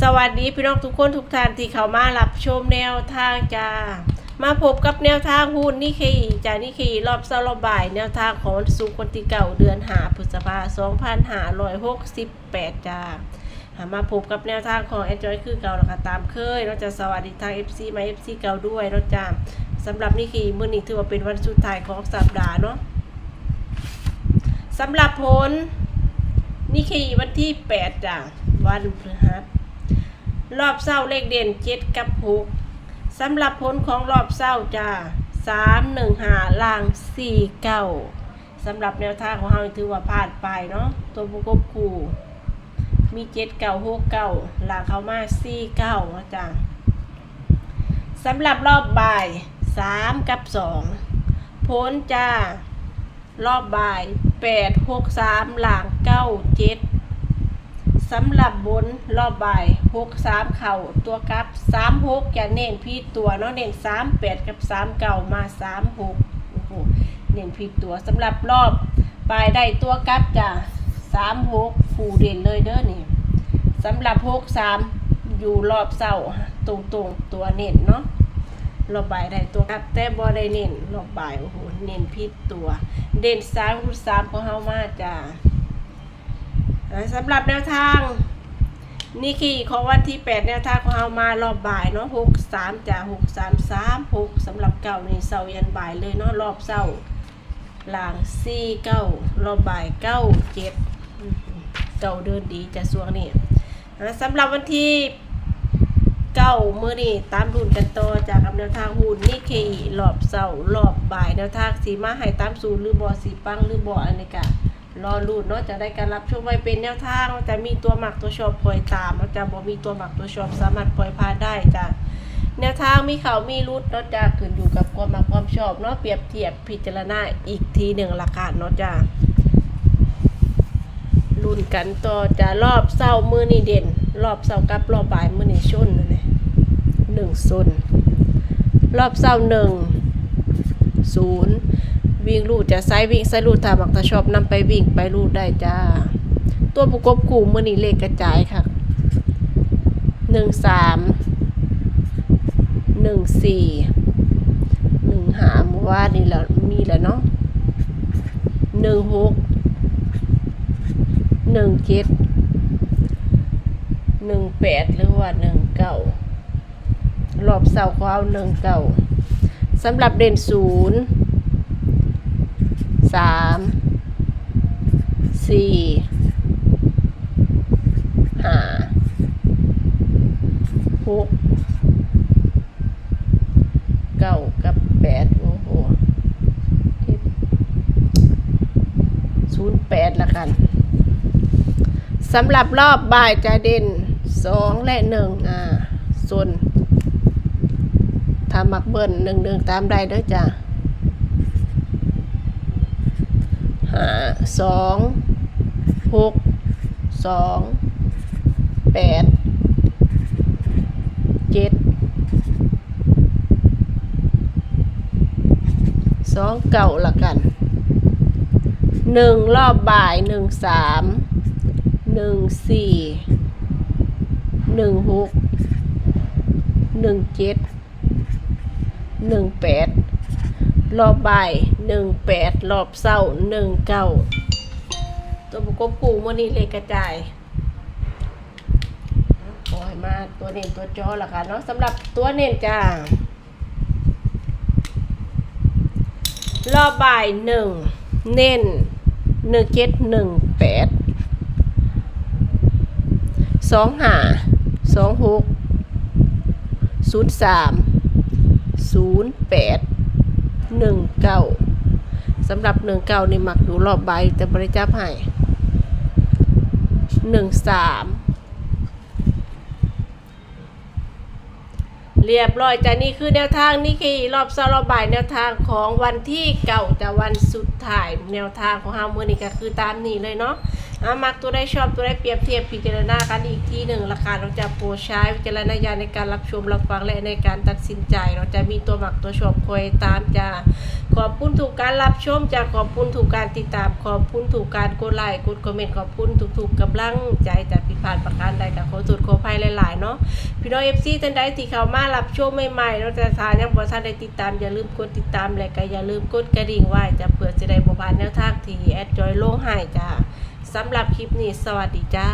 สวัสดีพี่น้องทุกคนทุกท่านที่เข้ามารับชมแนวทางจ้า มาพบกับแนวทางหุ้นนิเคีจ้านิเคีรอบเสาร์รอบบ่าย แนวทางของวันศุกร์วันที่เก่าเดือนหาพฤษภาสองพันห้าร้อยหกสิบแปดจ้ามาพบกับแนวทางของแอนจอยคือเก่าแล้วค่ะตามเคยเราจะสวัสดีทาง FC มา FC เก่าด้วยเราจ้าสำหรับนิคีมื้อนี้ถือว่าเป็นวันสุดท้ายของสัปดาห์เนาะสำหรับผลนี่คือวันที่8จ้ะวันพฤหัส รอบเศร้าเลขเด่น7กับ6สำหรับผลของรอบเศร้าจ้ะ3 1หนึ่งหาล่าง4 9สำหรับแนวทางของเราถือว่าผ่านไปเนาะตัวประกบคู่มี7 9 6 9ล่างเข้ามา4 9นะจ้ะสำหรับรอบบ่าย3กับ2ผลจ้ารอบบ่ายแปดหกสามหลังเก้าเจ็ด สำหรับบนรอบบ่ายหกสามเข่าตัวกลับสามหกจะเน้นพีตัวเนาะเน้นสามแปดกับสามเก่ามาสามหกโอ้โหเน้นพีตัวสำหรับรอบบ่ายได้ตัวกลับจ้ะสามหกผูเด่นเลยเด้อนี่สำหรับหกสามอยู่รอบเสาตรงตรงๆตัวเน้นเนาะรอบบ่ายได้ตัวครับแต่บ่ได้เน้นรอบบ่ายโอ้โหเน้นพิษตัว เด่นสามคูณสามของเฮามาจ้า สำหรับแนวทาง นี่คือของวันที่ 8 แนวทางของเฮามารอบบ่ายเนาะ6 3จ้า6 3 3 6สำหรับเก่านี่เสายันบ่ายเลยเนาะรอบเสาหลัง4 9รอบบ่าย9 7อื้อหือเก่าเดินดีจะสวงนี่สำหรับวันที่เก้ามือนี่ตามรุ่นกันต่อจากแนวทางหุ่นนี่เครอบเสาร์รอบบ่ายแนวทางสีมาให้ตามสูตรหรือบอสีปังหรือบออันนี้กะ รอรุ่นเนาะจะได้การรับชมไว้เป็นแนวทางจะมีตัวหมักตัวชอบปล่อยตามจะบ่มีตัวหมักตัวชอบสามารถปล่อยพาได้จ้ะแนวทางมีเขามีรุดเนาะจ้ะขึ้นอยู่กับความหมักความชอบเนาะเปรียบเทียบพิจารณาอีกทีหนึ่งละกันเนาะจ้ะรุ่นกันต่อจะรอบเศร้ามือนี่เด่น รอบเศร้ากับรอบบ่ายมือนี่ชนนั่นแหละหนึ่งศูนย์รอบเศร้าหนึ่งศูนย์ วิ่งลูดจะไซวิ่งไซลูดถ้ามักถ้าชอบนำไปวิ่งไปลูดได้จ้า ตัวประกบคู่มือนี้เลขกระจายค่ะหนึ่งสามหนึ่งสี่หนึ่งหาเมื่อวานนี่แหละมีแหละเนาะหนึ่งหกหนึ่งเจ็ดหนึ่งแปดหรือว่าหนึ่งเก้ารอบเสาเขาเอาหนึ่งเก่าสำหรับเด่นศูนย์ สามสี่ห้าหกเก้ากับแปดโอ้โหศูนย์แปดละกันสำหรับรอบบ่ายจะเด่นสองและหนึ่งอ่าส่วนถ้ามักเบิ้ลหนึ่งหนึ่งตามได้เด้อจ้ะ หาสองหกสองแปดเจ็ดสองเก่าละกันหนึ่งรอบบ่ายหนึ่งสามหนึ่งสี่หนึ่งหกหนึ่งเจ็ดหนึ่งแปด รอบบ่ายหนึ่งแปดรอบเศร้าหนึ่งเก้าตัวประกบคู่มื่อนี้เลขกระจายปล่อยมาตัวเน้นตัวจอละค่ะเนาะสำหรับตัวเน้นจ้ารอบบ่ายหนึ่งเน้นหนึ่งเจ็ดหนึ่งแปดสองห้าสองหกศูนย์สามศูนย์แปด หนึ่งเก้าสำหรับหนึ่งเก้านี่มักอยู่รอบใบแต่บริจาคให้หนึ่งสามเรียบร้อยจ้ะนี่คือแนวทางนี่คือรอบเสารอบบ่ายแนวทางของวันที่เก่าจะวันสุดท้ายแนวทางของฮามือนี่ก็คือตามนี้เลยเนาะ อามักตัวได้ชอบตัวได้เปรียบเทียบพิจารณากันอีกทีหนึ่งราคาเราจะโปรใช้วิจารณญาณในการรับชมรับฟังและในการตัดสินใจ เราจะมีตัวหมักตัวชอบคอยตามจะ ขอบคุณถูกการรับชมจากขอบคุณถูกการติดตาม ขอบคุณถูกการกดไลค์กดคอมเมนต์ขอบคุณทุกๆกำลังใจจากผิดพลาดประการใดกับขอสุดขอภัยหลายๆเนาะพี่น้องเอฟซีท่านใดที่เข้ามารับชมใหม่ๆเนาะแต่ทานยังบ่ทันได้ติดตามอย่าลืมกดติดตามและก็อย่าลืมกดกระดิ่งไว้จะเพื่อจะได้บ่พลาดแนวทางที่แอดจอยลงให้จ้าสำหรับคลิปนี้สวัสดีจ้า